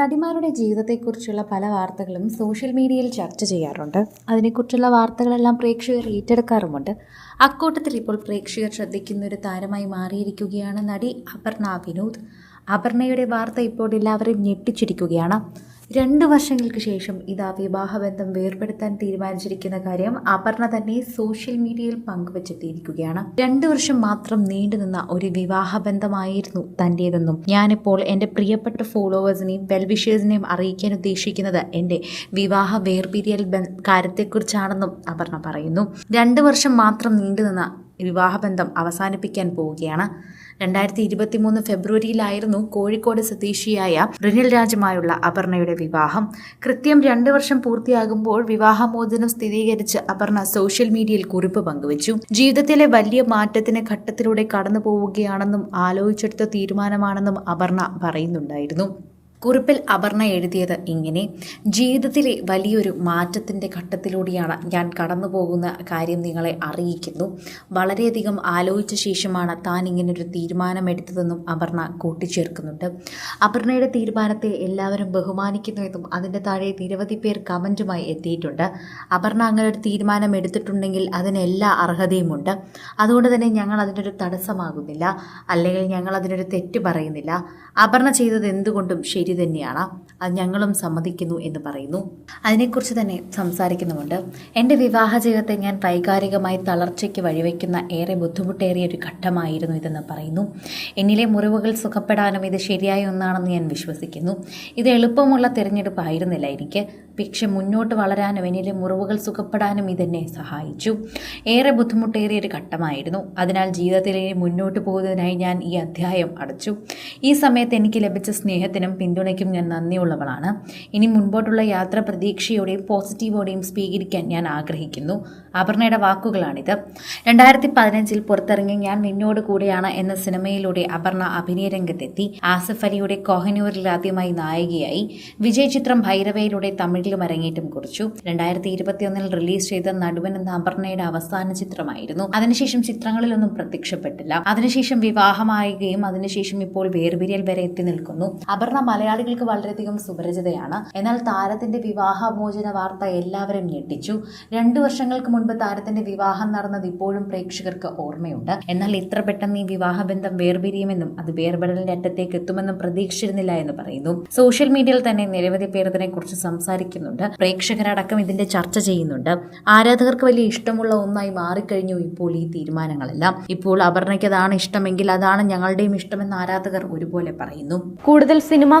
നടിമാരുടെ ജീവിതത്തെക്കുറിച്ചുള്ള പല വാർത്തകളും സോഷ്യൽ മീഡിയയിൽ ചർച്ച ചെയ്യാറുണ്ട്. അതിനെക്കുറിച്ചുള്ള വാർത്തകളെല്ലാം പ്രേക്ഷകർ ഏറ്റെടുക്കാറുമുണ്ട്. അക്കൂട്ടത്തിൽ ഇപ്പോൾ പ്രേക്ഷകർ ശ്രദ്ധിക്കുന്ന ഒരു താരമായി മാറിയിരിക്കുകയാണ് നടി അപർണ വിനോദ്. അപർണയുടെ വാർത്ത ഇപ്പോൾ എല്ലാവരെയും ഞെട്ടിച്ചിരിക്കുകയാണ്. രണ്ട് വർഷങ്ങൾക്ക് ശേഷം ഇതാ വിവാഹബന്ധം വേർപെടുത്താൻ തീരുമാനിച്ചിരിക്കുന്ന കാര്യം അപർണ തന്നെ സോഷ്യൽ മീഡിയയിൽ പങ്കുവച്ചെത്തിയിരിക്കുകയാണ്. രണ്ട് വർഷം മാത്രം നീണ്ടുനിന്ന ഒരു വിവാഹബന്ധമായിരുന്നു തന്റേതെന്നും ഞാനിപ്പോൾ എന്റെ പ്രിയപ്പെട്ട ഫോളോവേഴ്സിനെയും വെൽവിഷേഴ്സിനെയും അറിയിക്കാൻ ഉദ്ദേശിക്കുന്നത് എന്റെ വിവാഹ വേർപിരിയൽ കാര്യത്തെക്കുറിച്ചാണെന്നും അപർണ പറയുന്നു. രണ്ട് വർഷം മാത്രം നീണ്ടുനിന്ന വിവാഹബന്ധം അവസാനിപ്പിക്കാൻ പോവുകയാണ്. രണ്ടായിരത്തി ഇരുപത്തി മൂന്ന് ഫെബ്രുവരിയിലായിരുന്നു കോഴിക്കോട് സ്വദേശിയായ റിനിൽ രാജുമായുള്ള അപർണയുടെ വിവാഹം. കൃത്യം രണ്ട് വർഷം പൂർത്തിയാകുമ്പോൾ വിവാഹമോചനം സ്ഥിരീകരിച്ച് അപർണ സോഷ്യൽ മീഡിയയിൽ കുറിപ്പ് പങ്കുവച്ചു. ജീവിതത്തിലെ വലിയ മാറ്റത്തിന് ഘട്ടത്തിലൂടെ കടന്നു പോവുകയാണെന്നും ആലോചിച്ചെടുത്ത തീരുമാനമാണെന്നും അപർണ പറയുന്നുണ്ടായിരുന്നു. കുറിപ്പിൽ അപർണ എഴുതിയത് ഇങ്ങനെ ജീവിതത്തിലെ വലിയൊരു മാറ്റത്തിന്റെ ഘട്ടത്തിലൂടെയാണ് ഞാൻ കടന്നു പോകുന്ന കാര്യം നിങ്ങളെ അറിയിക്കുന്നു. വളരെയധികം ആലോചിച്ച ശേഷമാണ് താൻ ഇങ്ങനൊരു തീരുമാനമെടുത്തതെന്നും അപർണ കൂട്ടിച്ചേർക്കുന്നുണ്ട്. അപർണയുടെ തീരുമാനത്തെ എല്ലാവരും ബഹുമാനിക്കുന്നു എന്നും അതിന്റെ താഴെ നിരവധി പേർ കമന്റുമായി എത്തിയിട്ടുണ്ട്. അപർണ അങ്ങനെ ഒരു തീരുമാനം എടുത്തിട്ടുണ്ടെങ്കിൽ അതിന് എല്ലാ അർഹതയുമുണ്ട്. അതുകൊണ്ട് തന്നെ ഞങ്ങൾ അതിനൊരു തടസ്സമാകുന്നില്ല. അല്ലെങ്കിൽ ഞങ്ങൾ അതിനൊരു തെറ്റ് പറയുന്നില്ല. അപർണ ചെയ്തത് എന്തുകൊണ്ടും ശരി തന്നെയാണ്. അത് ഞങ്ങളും സമ്മതിക്കുന്നു എന്ന് പറയുന്നു. അതിനെക്കുറിച്ച് തന്നെ സംസാരിക്കുന്നുമുണ്ട്. എന്റെ വിവാഹ ജീവിതത്തെ ഞാൻ വൈകാരികമായി തളർച്ചയ്ക്ക് വഴിവെക്കുന്ന ഏറെ ബുദ്ധിമുട്ടേറിയ ഒരു ഘട്ടമായിരുന്നു ഇതെന്ന് പറയുന്നു. എന്നിലെ മുറിവുകൾ സുഖപ്പെടാനും ഇത് ശരിയായ ഒന്നാണെന്ന് ഞാൻ വിശ്വസിക്കുന്നു. ഇത് എളുപ്പമുള്ള തിരഞ്ഞെടുപ്പായിരുന്നില്ല എനിക്ക്. പക്ഷെ മുന്നോട്ട് വളരാനും എന്നിലെ മുറിവുകൾ സുഖപ്പെടാനും ഇതെന്നെ സഹായിച്ചു. ഏറെ ബുദ്ധിമുട്ടേറിയ ഒരു ഘട്ടമായിരുന്നു. അതിനാൽ ജീവിതത്തിലെ മുന്നോട്ട് പോകുന്നതിനായി ഞാൻ ഈ അധ്യായം അടച്ചു. ഈ സമയത്ത് എനിക്ക് ലഭിച്ച സ്നേഹത്തിനും പിന്തുണയ്ക്കും ഞാൻ നന്ദിയുള്ളവളാണ്. ഇനി മുൻപോട്ടുള്ള യാത്ര പ്രതീക്ഷയോടെയും പോസിറ്റീവോടെയും സ്വീകരിക്കാൻ ഞാൻ ആഗ്രഹിക്കുന്നു. അപർണയുടെ വാക്കുകളാണിത്. രണ്ടായിരത്തി പതിനഞ്ചിൽ പുറത്തിറങ്ങി ഞാൻ നിന്നോട് കൂടെയാണ് എന്ന സിനിമയിലൂടെ അപർണ അഭിനയ രംഗത്തെത്തി. ആസിഫ് അലിയുടെ കോഹനൂരിൽ ആദ്യമായി നായികയായി. വിജയ് ചിത്രം ഭൈരവയിലൂടെ തമിഴിലും അരങ്ങേറ്റം കുറിച്ചു. രണ്ടായിരത്തി ഇരുപത്തിയൊന്നിൽ റിലീസ് ചെയ്ത നടുവൻ എന്ന അപർണയുടെ അവസാന ചിത്രമായിരുന്നു. അതിനുശേഷം ചിത്രങ്ങളിലൊന്നും പ്രത്യക്ഷപ്പെട്ടില്ല. അതിനുശേഷം വിവാഹമായുകയും അതിനുശേഷം ഇപ്പോൾ വേർപിരിയൽ വരെ എത്തി നിൽക്കുന്നു. അപർണ മലയാളികൾക്ക് വളരെയധികം സുപരിചിതയാണ്. എന്നാൽ താരത്തിന്റെ വിവാഹമോചന വാർത്ത എല്ലാവരും ഞെട്ടിച്ചു. രണ്ടു വർഷങ്ങൾക്ക് മുൻപ് താരത്തിന്റെ വിവാഹം നടന്നത് ഇപ്പോഴും പ്രേക്ഷകർക്ക് ഓർമ്മയുണ്ട്. എന്നാൽ ഇത്ര പെട്ടെന്ന് ഈ വിവാഹബന്ധം വേർപിരിയുമെന്നും അത് വേർപെടലിന്റെ അറ്റത്തേക്ക് എത്തുമെന്നും പ്രതീക്ഷിച്ചിരുന്നില്ല എന്ന് പറയുന്നു. സോഷ്യൽ മീഡിയയിൽ തന്നെ നിരവധി പേർ ഇതിനെക്കുറിച്ച് സംസാരിക്കുന്നുണ്ട്. പ്രേക്ഷകരടക്കം ഇതിന്റെ ചർച്ച ചെയ്യുന്നുണ്ട്. ആരാധകർക്ക് വലിയ ഇഷ്ടമുള്ള ഒന്നായി മാറിക്കഴിഞ്ഞു ഇപ്പോൾ ഈ തീരുമാനങ്ങളെല്ലാം. ഇപ്പോൾ അപർണയ്ക്ക് അതാണ് ഇഷ്ടമെങ്കിൽ അതാണ് ഞങ്ങളുടെയും ഇഷ്ടമെന്ന് ആരാധകർ ഒരുപോലെ പറയുന്നു. കൂടുതൽ സിനിമ